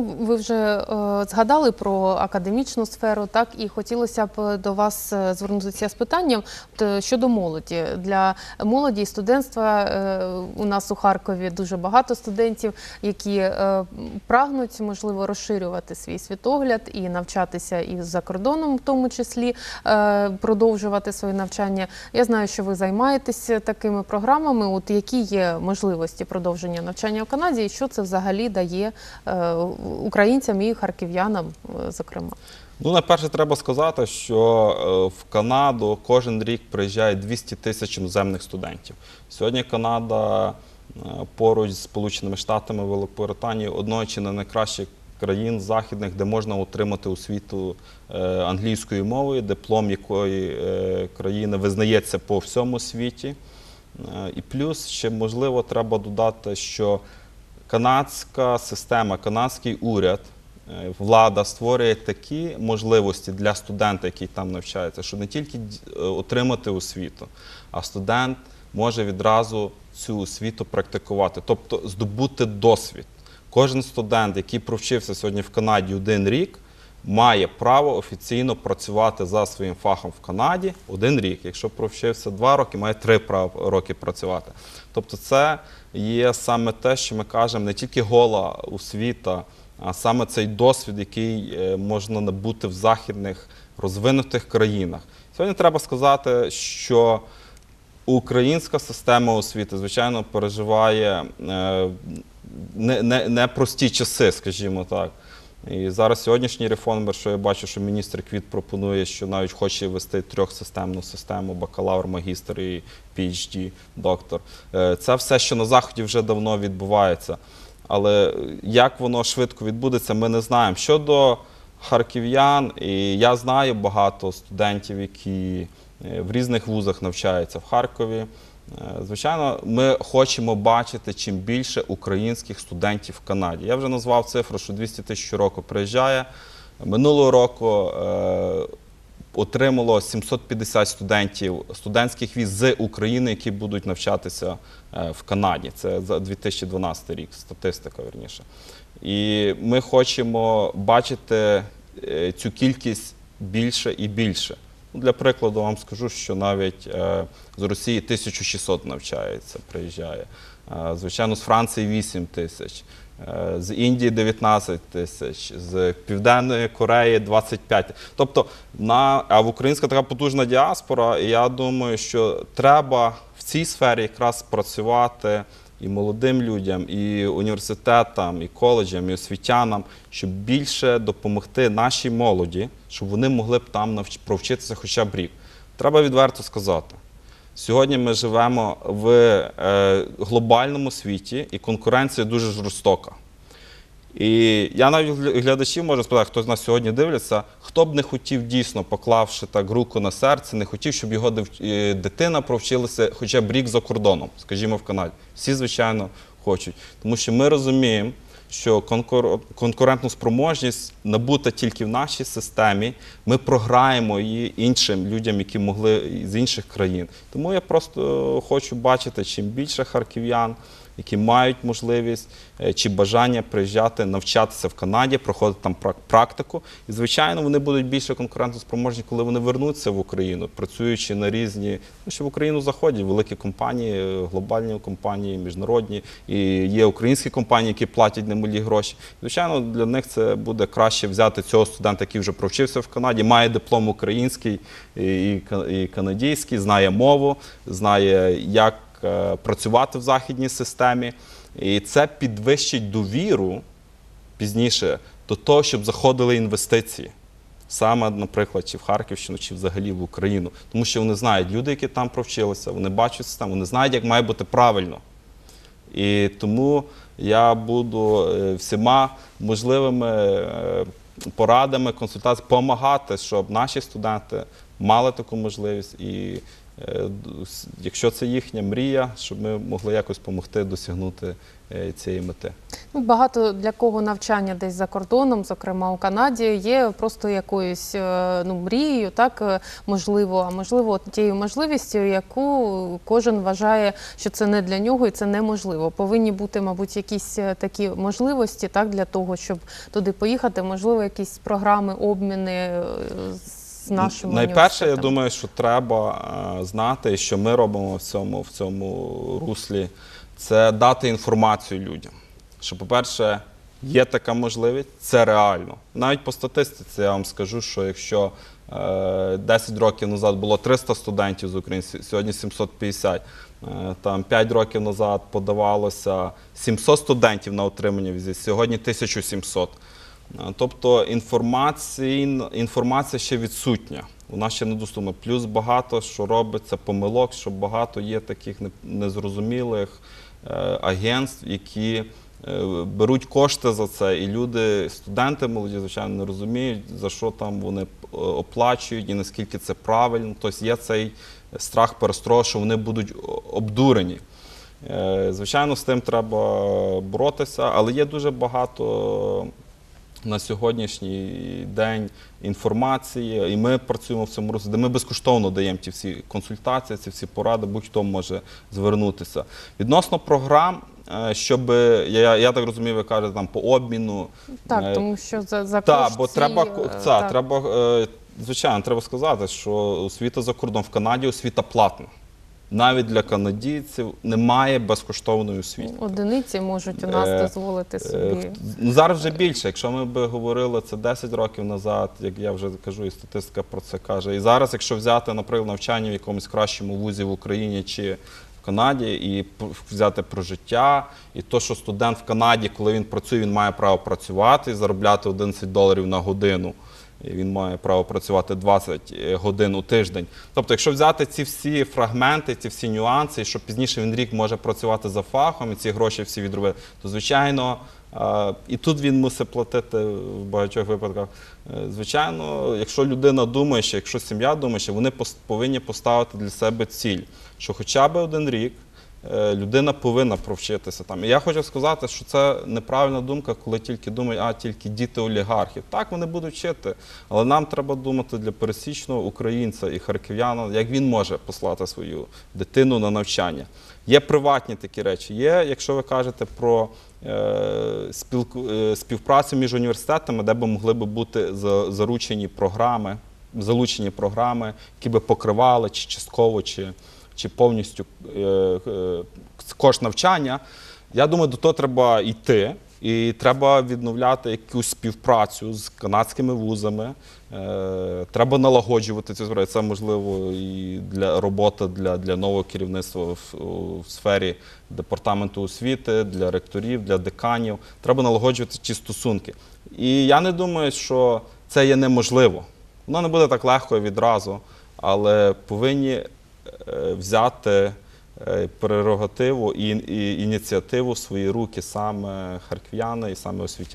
Ну, Ви вже е, згадали про академічну сферу, так і хотілося б до вас е, звернутися з питанням е, щодо молоді. Для молоді і студентства у нас у Харкові дуже багато студентів, які прагнуть можливо розширювати свій світогляд і навчатися і за кордоном, в тому числі продовжувати своє навчання. Я знаю, що ви займаєтеся такими програмами. От які є можливості продовження навчання в Канаді, і що це взагалі дає українцям і харків'янам, е, зокрема. Ну, найперше, треба сказати, що е, в Канаду кожен рік приїжджає 200 тисяч іноземних студентів. Сьогодні Канада е, поруч з Сполученими Штатами Великобританією одною чи не найкращих країн західних, де можна отримати освіту англійською мовою, диплом якої країни визнається по всьому світі. І плюс ще можливо треба додати, що канадська система, канадський уряд, е, влада створює такі можливості для студента, який там навчається, що не тільки е, отримати освіту, а студент може відразу цю освіту практикувати, тобто здобути досвід. Кожен студент, який провчився сьогодні в Канаді один рік, має право офіційно працювати за своїм фахом в Канаді один рік. Якщо провчився два роки, має три роки працювати. Тобто, це є саме те, що ми кажемо, не тільки гола освіта, а саме цей досвід, який е, можна набути в західних розвинутих країнах. Сьогодні треба сказати, що Українська система освіти, звичайно, переживає е, не- не- непрості часи, скажімо так. І зараз сьогоднішній реформер, що я бачу, що міністр Квіт пропонує, що навіть хоче ввести трьохсистемну систему бакалавр, магістр і PhD, доктор. Е, Це все, що на заході вже давно відбувається. Але як воно швидко відбудеться, ми не знаємо. Щодо харків'ян, і я знаю багато студентів, які е, в різних вузах навчаються в Харкові. Е, Звичайно, ми хочемо бачити чим більше українських студентів в Канаді. Я вже назвав цифру, що 200 тисяч щороку приїжджає. Минулого року е, отримало 750 студентів студентських віз з України, які будуть навчатися е, в Канаді. Це за 2012 рік, статистика верніше. І ми хочемо бачити цю кількість більше і більше. Для прикладу вам скажу, що навіть е, з Росії 1600 навчається, приїжджає. Е, Звичайно, з Франції 8 тисяч, е, з Індії 19 тисяч, з Південної Кореї 25. Тобто, на, а в українська така потужна діаспора, і я думаю, що треба в цій сфері якраз працювати і молодим людям, і університетам, і коледжам, і освітянам, щоб більше допомогти нашій молоді, щоб вони могли б там провчитися хоча б рік. Треба відверто сказати. Сьогодні ми живемо в е, глобальному світі, і конкуренція дуже жорстока. І я навіть глядачів можу спитати, хто з нас сьогодні дивляться, хто б не хотів дійсно, поклавши так руку на серце, не хотів, щоб його дитина провчилася хоча б рік за кордоном, скажімо, в Канаді. Всі, звичайно, хочуть. Тому що ми розуміємо, що конкур- конкурентну спроможність набута тільки в нашій системі. Ми програємо її іншим людям, які могли з інших країн. Тому я просто хочу бачити, чим більше харків'ян, які мають можливість е, чи бажання приїжджати навчатися в Канаді, проходити там прак- практику. І, звичайно, вони будуть більше конкурентоспроможні, коли вони вернуться в Україну, працюючи на різні, ну, що в Україну заходять великі компанії, е, глобальні компанії, міжнародні, і є українські компанії, які платять немалі гроші. Звичайно, для них це буде краще взяти цього студента, який вже провчився в Канаді, має диплом український і, канадійський, знає мову, знає, як працювати в західній системі. І це підвищить довіру пізніше до того, щоб заходили інвестиції. Саме, наприклад, чи в Харківщину, чи взагалі в Україну. Тому що вони знають, люди, які там провчилися, вони бачать систему, вони знають, як має бути правильно. І тому я буду е, всіма можливими е, порадами, консультаціями допомагати, щоб наші студенти мали таку можливість. І е, якщо це їхня мрія, щоб ми могли якось допомогти досягнути е, цієї мети. Ну, багато для кого навчання десь за кордоном, зокрема у Канаді, є просто якоюсь е, ну, мрією, так е, можливо, а можливо, тією можливістю, яку кожен вважає, що це не для нього і це неможливо. Повинні бути, мабуть, якісь е, такі можливості, так для того, щоб туди поїхати. Можливо, якісь програми, обміни е, з нашими Найперше, я думаю, що треба е, знати, що ми робимо в цьому, в цьому руслі, це дати інформацію людям. Що, по-перше, є така можливість, це реально. Навіть по статистиці я вам скажу, що якщо е, 10 років назад було 300 студентів з України, сьогодні 750. Е, Там 5 років назад подавалося 700 студентів на отримання візи, сьогодні 1700. Е, Тобто інформація ще відсутня. Вона ще недоступна. Плюс багато що робиться помилок, що багато є таких незрозумілих е, агентств, які е, беруть кошти за це, і люди, студенти молоді, звичайно, не розуміють, за що там вони оплачують і наскільки це правильно. Тобто є цей страх перестрою, що вони будуть обдурені. Звичайно, з тим треба боротися, але є дуже багато на сьогоднішній день інформації, і ми працюємо в цьому руслі, де ми безкоштовно даємо ті всі консультації, ці всі поради, будь-хто може звернутися. Відносно програм, е, щоб я, я так розумію, ви кажете там по обміну. Так, е, тому що за, за так, кошт бо треба, е, ко- так. треба е, звичайно, треба сказати, що освіта за кордон в Канаді освіта платна. Навіть для канадійців немає безкоштовної освіти. Одиниці можуть у нас Е, дозволити Е, собі. ну, Зараз вже більше. Якщо ми би говорили це 10 років назад, як я вже кажу, і статистика про це каже. І зараз, якщо взяти, наприклад, навчання в якомусь кращому вузі в Україні чи в Канаді, і взяти про життя, і то, що студент в Канаді, коли він працює, він має право працювати і заробляти 11 доларів на годину. Він має право працювати 20 годин у тиждень. Тобто, якщо взяти ці всі фрагменти, ці всі нюанси, що пізніше він рік може працювати за фахом і ці гроші всі відробити, то звичайно. е, І тут він мусить платити в багатьох випадках. Е, Звичайно, якщо людина думає, що якщо сім'я думає, що вони повинні поставити для себе ціль, що хоча б один рік е, людина повинна провчитися там. І я хочу сказати, що це неправильна думка, коли тільки думають, а тільки діти олігархів. Так вони будуть вчити, але нам треба думати для пересічного українця і харків'яна, як він може послати свою дитину на навчання. Є приватні такі речі. Є, якщо ви кажете про е, е, співпрацю між університетами, де б могли б бути заручені програми, залучені програми, які би покривали чи частково, чи, чи повністю е, е, кошт навчання. Я думаю, до того треба йти. І треба відновляти якусь співпрацю з канадськими вузами. Е, треба налагоджувати цю зброю. Це можливо і для роботи для, для нового керівництва в, в сфері департаменту освіти, для ректорів, для деканів. Треба налагоджувати ці стосунки. І я не думаю, що це є неможливо. Воно не буде так легко відразу, але повинні взяти е, прерогативу і ініціативу в свої руки саме харків'яни і саме освітяни.